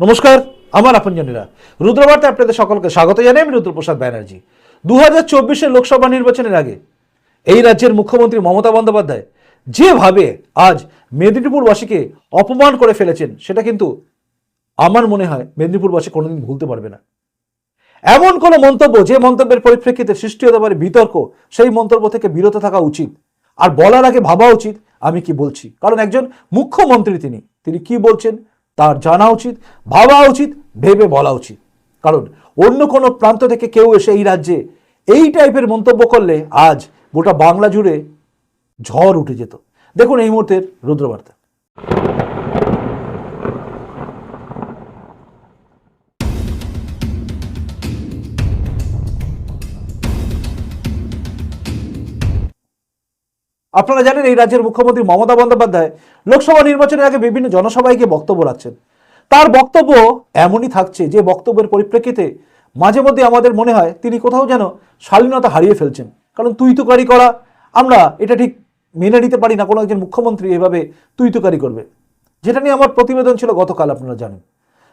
নমস্কার, আমার আপনজনেরা। রুদ্রবার্তে আপনাদের সকলকে স্বাগত জানাই আমি রুদ্রপ্রসাদ ব্যানার্জি। দু হাজার চব্বিশের লোকসভা নির্বাচনের আগে এই রাজ্যের মুখ্যমন্ত্রী মমতা বন্দ্যোপাধ্যায় যেভাবে আজ মেদিনীপুরবাসীকে অপমান করে ফেলেছেন, সেটা কিন্তু আমার মনে হয় মেদিনীপুরবাসী কোনোদিন ভুলতে পারবে না। এমন কোনো মন্তব্য যে মন্তব্যের পরিপ্রেক্ষিতে সৃষ্টি হতে পারে বিতর্ক, সেই মন্তব্য থেকে বিরত থাকা উচিত। আর বলার আগে ভাবা উচিত, আমি কি বলছি? কারণ একজন মুখ্যমন্ত্রী তিনি। তিনি কি বলছেন? তার জানা উচিত, ভাবা উচিত, ভেবে বলা উচিত। কারণ অন্য কোনো প্রান্ত থেকে কেউ এসে এই রাজ্যে এই টাইপের মন্তব্য করলে আজ গোটা বাংলা জুড়ে ঝড় উঠে যেত। দেখুন এই মুহূর্তের রুদ্রবার্তা। আপনারা জানেন এই রাজ্যের মুখ্যমন্ত্রী মমতা বন্দ্যোপাধ্যায় লোকসভা নির্বাচনের আগে বিভিন্ন জনসভায় বক্তব্য রাখছেন। তার বক্তব্য এমনই থাকছে যে বক্তব্যের পরিপ্রেক্ষিতে মাঝে মধ্যে আমাদের মনে হয় তিনি কোথাও যেন শালীনতা হারিয়ে ফেলছেন। কারণ তুই তুকারি করা, আমরা এটা ঠিক মেনে নিতে পারি না, কোনো একজন মুখ্যমন্ত্রী এভাবে তুই তুকারি করবে। যেটা নিয়ে আমার প্রতিবেদন ছিল গতকাল, আপনারা জানেন।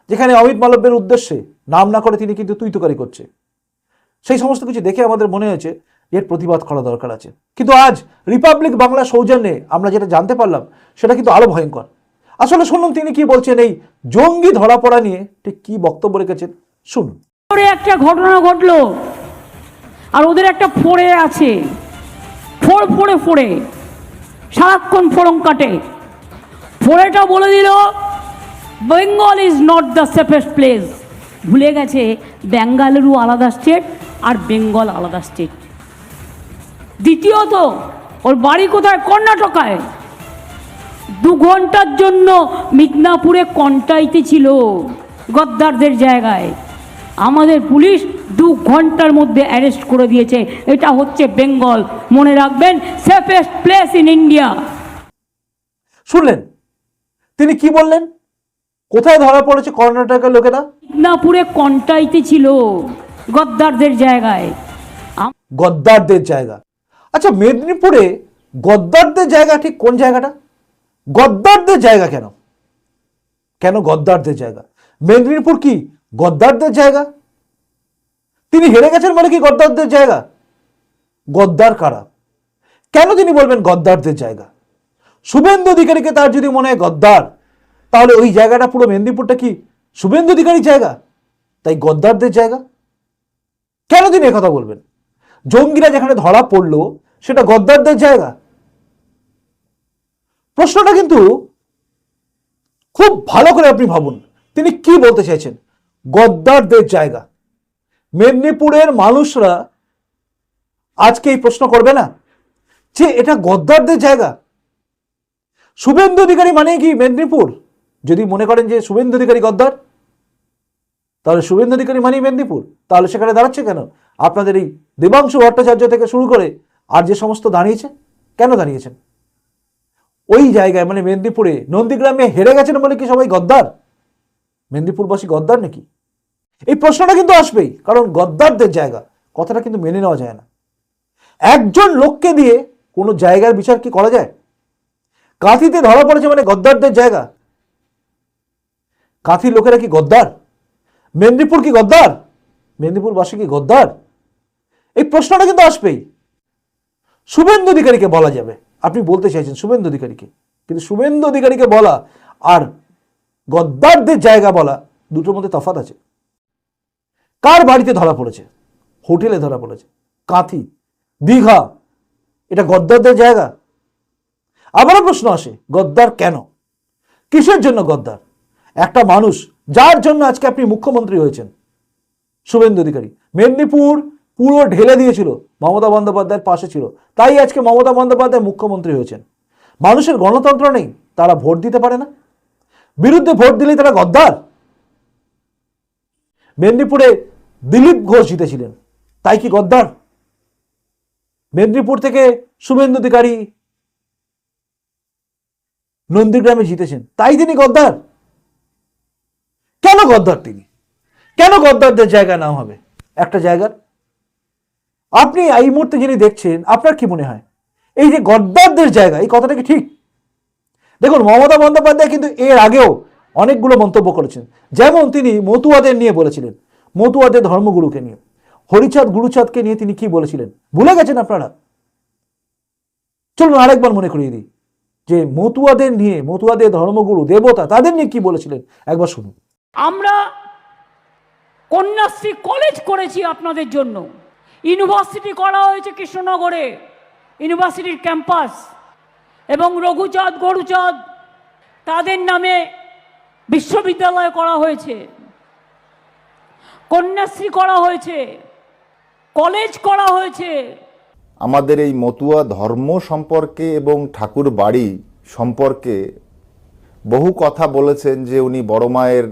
যেখানে অমিত মালব্যের উদ্দেশ্যে নাম না করে তিনি কিন্তু তুই তুকারি করছে। সেই সমস্ত কিছু দেখে আমাদের মনে হয়েছে এর প্রতিবাদ করা দরকার আছে। কিন্তু আজ রিপাবলিক বাংলা সৌজন্যে আমরা যেটা জানতে পারলাম, সেটা কিন্তু আরও ভয়ঙ্কর। আসলে শুনুন, তিনি কি বলছেন এই জঙ্গি ধরা পড়া নিয়ে? ঠিক কি বক্তব্য রেখেছেন? শুনুন। একটা ঘটনা ঘটলো, আর ওদের একটা ফোড়ে আছে। ফোড় ফোড়ে ফোড়ে সারাক্ষণ ফোড়ং কাটে। ফোড়েটা বলে দিল Bengal is not the safest place ভুলে গেছে বেঙ্গালুরু আলাদা স্টেট আর বেঙ্গল আলাদা স্টেট দ্বিতীয়ত ওর বাড়ি কোথায়? কর্ণাটকায়। দু ঘণ্টার জন্য মিদনাপুরে কন্টাইতে ছিল গদ্দারদের জায়গায়। আমাদের পুলিশ দু ঘণ্টার মধ্যে অ্যারেস্ট করে দিয়েছে। এটা হচ্ছে বেঙ্গল। মনে রাখবেন সেফেস্ট প্লেস ইন ইন্ডিয়া। শুনলেন? তিনি কি বললেন? কোথায় ধরা পড়েছে কর্ণাটকের লোকেরা? মিদনাপুরে কন্টাইতে ছিল গদ্দারদের জায়গায়। গদ্দারদের জায়গা। আচ্ছা মেদিনীপুরে গদ্দারদের জায়গা ঠিক কোন জায়গাটা? গদ্দারদের জায়গা কেন? কেন গদ্দারদের জায়গা? মেদিনীপুর কি গদ্দারদের জায়গা? তিনি হেরে গেছেন মানে কি গদ্দারদের জায়গা? গদ্দার কারা? কেন তিনি বলবেন গদ্দারদের জায়গা? শুভেন্দু অধিকারীকে তার যদি মনে হয় গদ্দার, তাহলে ওই জায়গাটা পুরো মেদিনীপুরটা কি শুভেন্দু অধিকারীর জায়গা? তাই গদ্দারদের জায়গা? কেন তিনি কথা বলবেন? জঙ্গিরা যেখানে ধরা পড়ল, সেটা গদ্দারদের জায়গা। প্রশ্নটা কিন্তু খুব ভালো করে আপনি ভাবুন, তিনি কি বলতে চাইছেন? গদ্দারদের জায়গা। মেদিনীপুরের মানুষরা আজকে এই প্রশ্ন করবে না? যে এটা গদ্দারদের জায়গা। শুভেন্দু অধিকারী মানে কি মেদিনীপুর? যদি মনে করেন যে শুভেন্দু অধিকারী গদ্দার, তাহলে শুভেন্দু অধিকারী মানেই মেদিনীপুর। তাহলে সেখানে দাঁড়াচ্ছে কেন? আপনাদের এই দেবাংশু ভট্টাচার্য থেকে শুরু করে আর যে সমস্ত দাঁড়িয়েছে কেন দাঁড়িয়েছেন? ওই জায়গায় মানে মেদিনীপুরে, নন্দীগ্রামে হেরে গেছেন বলে কি সবাই গদ্দার? মেদিনীপুরবাসী গদ্দার নাকি? এই প্রশ্নটা কিন্তু আসবেই, কারণ গদ্দারদের জায়গা, কথাটা কিন্তু মেনে নেওয়া যায় না। একজন লোককে দিয়ে কোনো জায়গার বিচার কি করা যায়? কাঁথিতে ধরা পড়েছে মানে গদ্দারদের জায়গা। কাঁথির লোকেরা কি গদ্দার? মেদিনীপুর কি গদ্দার? মেদিনীপুরবাসী কি গদ্দার? এই প্রশ্নটা কিন্তু আসবেই। শুভেন্দু অধিকারীকে বলা যাবে। আপনি বলতে চাইছেন শুভেন্দু অধিকারীকে। কিন্তু শুভেন্দু অধিকারীকে বলা আর গদ্দারদের জায়গা বলা দুটোর মধ্যে তফাৎ আছে। কার বাড়িতে ধরা পড়েছে? হোটেলে ধরা পড়েছে। কাঁথি? দীঘা? এটা গদ্দারদের জায়গা? আবারও প্রশ্ন আসে, গদ্দার কেন? কিসের জন্য গদ্দার? একটা মানুষ, যার জন্য আজকে আপনি মুখ্যমন্ত্রী হয়েছেন, শুভেন্দু অধিকারী। মেদিনীপুর পুরো ঢেলে দিয়েছিল, মমতা বন্দ্যোপাধ্যায়ের পাশে ছিল। তাই আজকে মমতা বন্দ্যোপাধ্যায় মুখ্যমন্ত্রী হয়েছেন। মানুষের গণতন্ত্র নেই, তারা ভোট দিতে পারে না। বিরুদ্ধে ভোট দিলেই তারা গদ্দার। মেদিনীপুরে দিলীপ ঘোষ জিতেছিলেন, তাই কি গদ্দার? মেদিনীপুর থেকে শুভেন্দু অধিকারী নন্দীগ্রামে জিতেছেন, তাই তিনি গদ্দার। কেন গদ্দার তিনি? কেন গদ্দারদের জায়গা নাম হবে? একটা জায়গার আপনি এই মুহূর্তে যিনি দেখছেন, আপনার কি মনে হয়? এই যে গদ্দারদের জায়গা, এই কথাটা কি ঠিক? দেখুন, মমতা বন্দ্যোপাধ্যায় কিন্তু এর আগেও অনেকগুলো মন্তব্য করেছেন। যেমন তিনি মতুয়াদের নিয়ে বলেছিলেন, মতুয়াদের ধর্মগুরুকে নিয়ে। হরিচাঁদ, গুরুচাঁদকে নিয়ে তিনি কি বলেছিলেন? ভুলে গেছেন আপনারা? চলুন আরেকবার মনে করিয়ে দিই, যে মতুয়াদের নিয়ে, মতুয়াদের ধর্মগুরু, দেবতা, তাদের নিয়ে কি বলেছিলেন? একবার শুনুন। আমরা কন্যাশ্রী কলেজ করেছি আপনাদের জন্য। ইউনিভার্সিটি করা হয়েছে কৃষ্ণনগরে। ইউনিভার্সিটির ক্যাম্পাস এবং রঘুচাঁদ, গরুচাঁদ, তাদের নামে বিশ্ববিদ্যালয় করা হয়েছে। কন্যাশ্রী করা হয়েছে। কলেজ করা হয়েছে। আমাদের এই মতুয়া ধর্ম সম্পর্কে এবং ঠাকুর বাড়ি সম্পর্কে বহু কথা বলেছেন যে উনি বড় মায়ের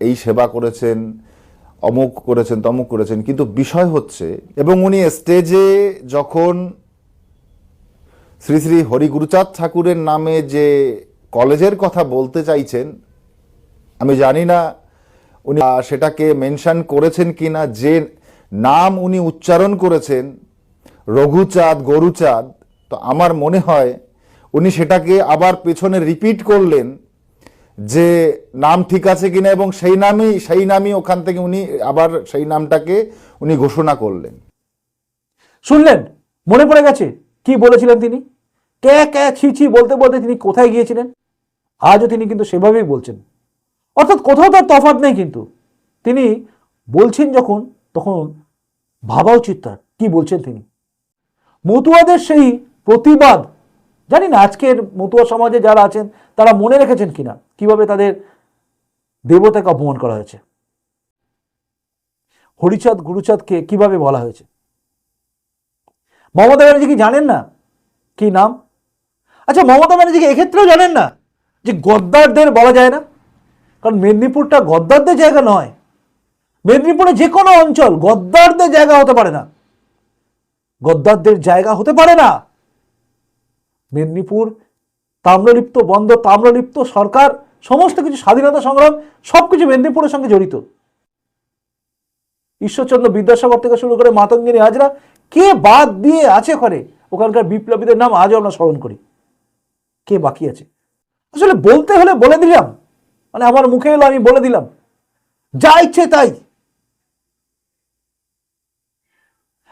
এই সেবা করেছেন। অমুক করেছেন, তমুক করেছেন, কিন্তু বিষয় হচ্ছে, এবং উনি স্টেজে যখন শ্রী শ্রী হরিগুরুচাঁদ ঠাকুরের নামে যে কলেজের কথা বলতে চাইছেন, আমি জানি না উনি সেটাকে মেনশন করেছেন কিনা, যে নাম উনি উচ্চারণ করেছেন, রঘুচাঁদ, গরুচাঁদ, তো আমার মনে হয় উনি সেটাকে আবার পেছনে রিপিট করলেন যে নাম ঠিক আছে কিনা এবং সেই নামই সেই নামই ওখান থেকে উনি আবার সেই নামটাকে উনি ঘোষণা করলেন। শুনলেন? মনে পড়ে গেছে? কি বলেছিলেন তিনি? ক্যা ক্যা ছি ছি বলতে বলতে তিনি কোথায় গিয়েছিলেন? আজও তিনি কিন্তু সেভাবেই বলছেন। অর্থাৎ কোথাও তার তফাৎ নেই কিন্তু। তিনি বলছেন যখন, তখন ভাবা উচিত তার কি বলছেন তিনি? মতুয়াদের সেই প্রতিবাদ, জানি না, আজকের মতুয়া সমাজে যারা আছেন তারা মনে রেখেছেন কিনা? কীভাবে তাদের দেবতাকে অপমান করা হয়েছে? হরিচাঁদ, গুরুচাঁদকে কীভাবে বলা হয়েছে? মমতা ব্যানার্জি কি জানেন না? কি নাম? আচ্ছা মমতা ব্যানার্জিকে এক্ষেত্রেও জানেন না? যে গদ্দারদের বলা যায় না? কারণ মেদিনীপুরটা গদ্দারদের জায়গা নয়। মেদিনীপুরে যে কোনো অঞ্চল গদ্দারদের জায়গা হতে পারে না। গদ্দারদের জায়গা হতে পারে না। মেদিনীপুর তাম্রলিপ্ত বন্ধ, তাম্রলিপ্ত সরকার, সমস্ত কিছু, স্বাধীনতা সংগ্রাম সব কিছু মেদিনীপুরের সঙ্গে জড়িত। ঈশ্বরচন্দ্র বিদ্যাসাগর থেকে শুরু করে মাতঙ্গিনী হাজরা, কে বাদ দিয়ে আছে ওখানে? ওখানকার বিপ্লবীদের নাম আজও আমরা স্মরণ করি। কে বাকি আছে? আসলে বলতে হলে বলে দিলাম। মানে আমার মুখে এলো, আমি বলে দিলাম। যা ইচ্ছে তাই।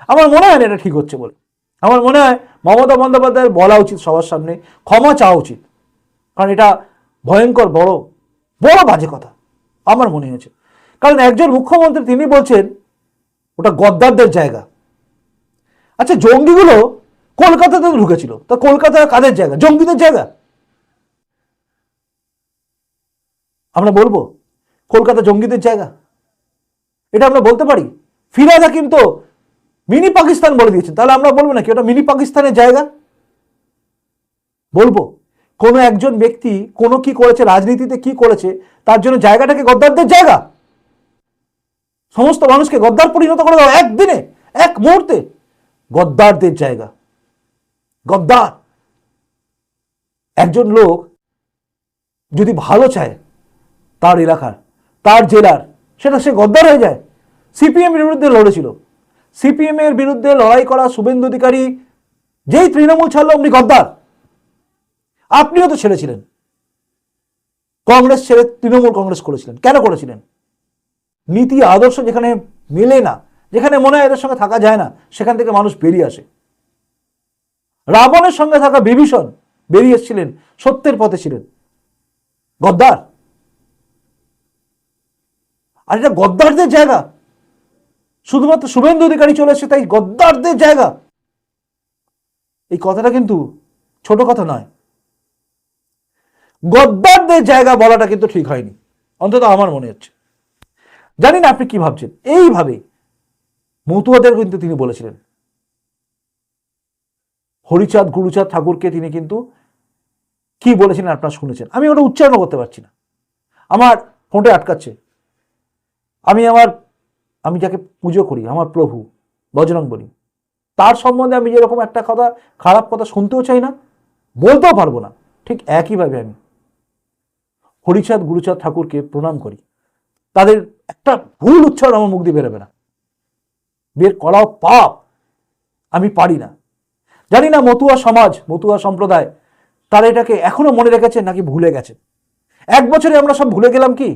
আমার মনে হয় না এটা ঠিক হচ্ছে বলে। আমার মনে হয় মমতা বন্দ্যোপাধ্যায়ের বলা উচিত সবার সামনে, ক্ষমা চাওয়া উচিত। কারণ এটা ভয়ঙ্কর, বড় বড় বাজে কথা, আমার মনে হয়েছে। কারণ একজন মুখ্যমন্ত্রী, তিনি বলছেন, ওটা গদ্দারদের জায়গা। আচ্ছা জঙ্গিগুলো কলকাতাতে ঢুকেছিল, তা কলকাতা কাদের জায়গা? জঙ্গিদের জায়গা? আমরা বলব, কলকাতা জঙ্গিদের জায়গা। এটা আমরা বলতে পারি। ফিরাদ হাকিম তো মিনি পাকিস্তান বলে দিয়েছেন তাহলে আমরা বলব নাকি ওটা মিনি পাকিস্তানের জায়গা? বলব। কোনো একজন ব্যক্তি কোনো কি করেছে, রাজনীতিতে কি করেছে, তার জন্য জায়গাটাকে গদ্দারদের জায়গা। সমস্ত মানুষকে গদ্দার পরিণত করে দাও একদিনে, এক মুহূর্তে। গদ্দারদের জায়গা। গদ্দার। একজন লোক যদি ভালো চায় তার এলাকার, তার জেলার, সেটা সে গদ্দার হয়ে যায়। সিপিএম বিরুদ্ধে লড়েছিল। সিপিএম এর বিরুদ্ধে লড়াই করা শুভেন্দু অধিকারী, যেই তৃণমূল ছাড়লো অমনি গদ্দার। আপনিও তো ছেড়েছিলেন। কংগ্রেস ছেড়ে তৃণমূল কংগ্রেস করেছিলেন। কেন করেছিলেন? নীতি, আদর্শ যেখানে মেলে না, যেখানে মনে হয় এদের সঙ্গে থাকা যায় না, সেখান থেকে মানুষ বেরিয়ে আসে। রাবণের সঙ্গে থাকা বিভীষণ বেরিয়ে এসেছিলেন, সত্যের পথে ছিলেন। গদ্দার। আর এটা গদ্দারদের জায়গা। শুধুমাত্র শুভেন্দু অধিকারী চলে এসেছে তাই গদ্দারদের জায়গা। এই কথাটা কিন্তু ছোট কথা নয়। গদ্দারদের জায়গা বলাটা কিন্তু ঠিক হয়নি, অন্তত আমার মনে হচ্ছে। জানি না আপনি কি ভাবছেন। এইভাবে মতুয়াদের কিন্তু তিনি বলেছিলেন। হরিচাঁদ, গুরুচাঁদ ঠাকুরকে তিনি কিন্তু কি বলেছিলেন আপনারা শুনেছেন। আমি ওটা উচ্চারণ করতে পারছি না। আমার ফোনটা আটকাচ্ছে। আমি আমার আমি যাকে পুজো করি, আমার প্রভু, বজরং বলি। তার সম্বন্ধে আমি যেরকম একটা কথা, খারাপ কথা শুনতেও চাই না, বলতেও পারব না। ঠিক একইভাবে আমি হরিচাঁদ, গুরুচাঁদ ঠাকুরকে প্রণাম করি। তাদের একটা ভুল উচ্চারণ আমার মুখ দিয়ে বেরোবে না। বের করাও পাপ, আমি পারি না। জানি না মতুয়া সমাজ, মতুয়া সম্প্রদায়, তারা এটাকে এখনও মনে রেখেছে নাকি ভুলে গেছে। এক বছরে আমরা সব ভুলে গেলাম কি?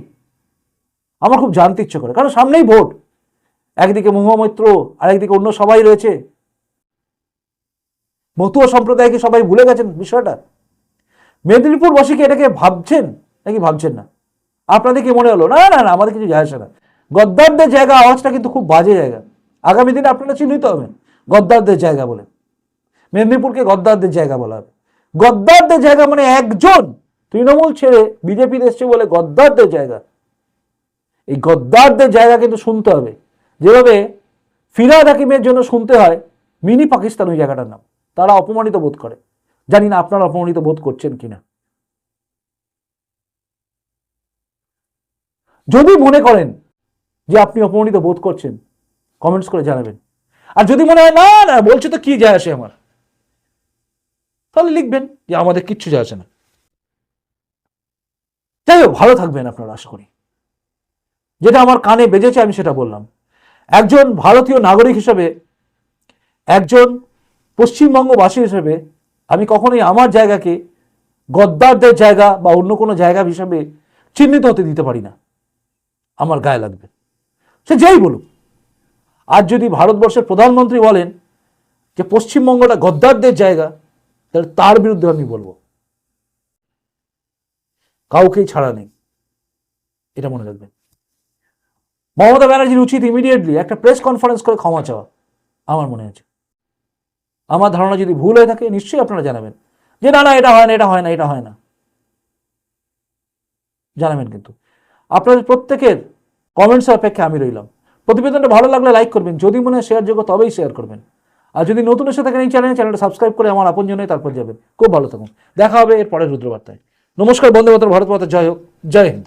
আমার খুব জানতে ইচ্ছে করে, কারণ সামনেই ভোট। একদিকে মহুয়া মৈত্র আর একদিকে অন্য সবাই রয়েছে। মতুয়া সম্প্রদায়কে সবাই ভুলে গেছেন বিষয়টা। মেদিনীপুরবাসীকে এটাকে ভাবছেন? নাকি ভাবছেন না? আপনাদের কি মনে হলো? না না না, আমাদের কিছু যায় আসে না। গদ্দারদের জায়গা, আওয়াজটা কিন্তু খুব বাজে জায়গা। আগামী দিনে আপনারা চিহ্নিত হবেন। গদ্দারদের জায়গা বলে। মেদিনীপুরকে গদ্দারদের জায়গা বলা হবে। গদ্দারদের জায়গা মানে একজন। তৃণমূল ছেড়ে বিজেপি এসছে বলে গদ্দারদের জায়গা। এই গদ্দারদের জায়গা কিন্তু শুনতে হবে। যেভাবে ফিরাদ হাকিমের জন্য শুনতে হয়, মিনি পাকিস্তান ওই জায়গাটার নাম। তারা অপমানিত বোধ করে। জানি না আপনারা অপমানিত বোধ করছেন কিনা। যদি মনে করেন যে আপনি অপমানিত বোধ করছেন কমেন্টস করে জানাবেন। আর যদি মনে হয়, না না, বলছে তো কি যায় আসে আমার? তাহলে লিখবেন যে আমাদের কিচ্ছু যায় আসে না। যাই হোক, ভালো থাকবেন আপনারা, আশা করি। যেটা আমার কানে বেজেছে, আমি সেটা বললাম। একজন ভারতীয় নাগরিক হিসেবে, একজন পশ্চিমবঙ্গবাসী হিসেবে আমি কখনোই আমার জায়গাকে গদ্দারদের জায়গা বা অন্য কোনো জায়গা হিসাবে চিহ্নিত হতে দিতে পারি না। আমার গায়ে লাগবে। সে যেই বলুক। আর যদি ভারতবর্ষের প্রধানমন্ত্রী বলেন যে পশ্চিমবঙ্গটা গদ্দারদের জায়গা, তাহলে তার বিরুদ্ধে আমি বলব। কাউকেই ছাড়া নেই। এটা মনে রাখবেন। মমতা ব্যানার্জির উচিত ইমিডিয়েটলি একটা প্রেস কনফারেন্স করে ক্ষমা চাওয়া, আমার মনে আছে। আমার ধারণা যদি ভুল হয়ে থাকে, নিশ্চয়ই আপনারা জানাবেন যে, না না, এটা হয় না, এটা হয় না, এটা হয় না। জানাবেন কিন্তু। আপনাদের প্রত্যেকের কমেন্টসের অপেক্ষা আমি রইলাম। প্রতিবেদনটা ভালো লাগলে লাইক করবেন, যদি মনে হয় শেয়ার যোগ্য, তবেই শেয়ার করবেন। আর যদি নতুন এসে থাকেন এই চ্যানেলে চ্যানেলটা সাবস্ক্রাইব করে আমার আপন জন্যই তারপর যাবেন। খুব ভালো থাকুন। দেখা হবে এর পরের রুদ্রবার্তায়। নমস্কার বন্দে মাতরম ভারত মাতা জয় হোক, জয় হিন্দ।